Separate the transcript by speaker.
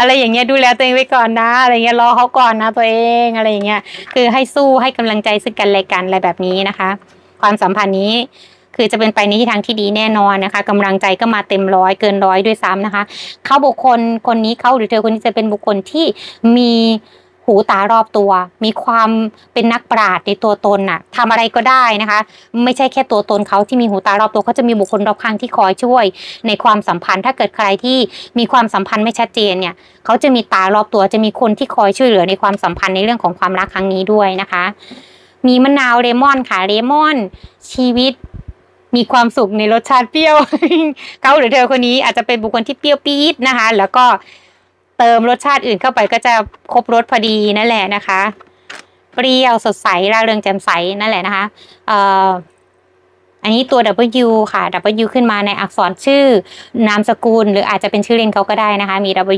Speaker 1: อะไรอย่างเงี้ยดูแลตัวเองไว้ก่อนนะ อะไรเงี้ยรอเขาก่อนนะตัวเองอะไรอย่างเงี้ยคือให้สู้ให้กำลังใจซึ่งกันและกันอะไรแบบนี้นะคะ ความสัมพันธ์นี้คือจะเป็นไปในทิศทางที่ดีแน่นอนนะคะกำลังใจก็มาเต็มร้อยเกินร้อยด้วยซ้ำนะคะ เขาบุคคลคนนี้เขาหรือเธอคนนี้จะเป็นบุคคลที่มี หูตารอบตัว มีความเป็นนักปราชญ์ในตัวตนน่ะทำอะไรก็ได้นะคะ ไม่ใช่แค่ตัวตนเขาที่มีหูตารอบตัวเขาจะมีบุคคลรอบข้างที่คอยช่วย ในความสัมพันธ์ ถ้าเกิดใครที่มีความสัมพันธ์ไม่ชัดเจนเนี่ยเขาจะมีตารอบตัวจะมีคนที่คอยช่วยเหลือในความสัมพันธ์ในเรื่องของความรักครั้งนี้ด้วยนะคะ มีมะนาวเลมอนค่ะเลมอน ชีวิตมีความสุขในรสชาติเปรี้ยวเขาหรือเธอคนนี้อาจจะเป็นบุคคลที่เปรี้ยวปี๊ดนะคะ แล้วก็ เติมรสชาติอื่นเข้าไปก็จะครบรสพอดีนั่นแหละนะคะ เปรี้ยวสดใสร่าเริงแจ่มใสนั่นแหละนะคะเอ่ออันนี้ตัว W ค่ะ W ขึ้นมาในอักษรชื่อนามสกุล หรืออาจจะเป็นชื่อเล่นเขาก็ได้นะคะมี W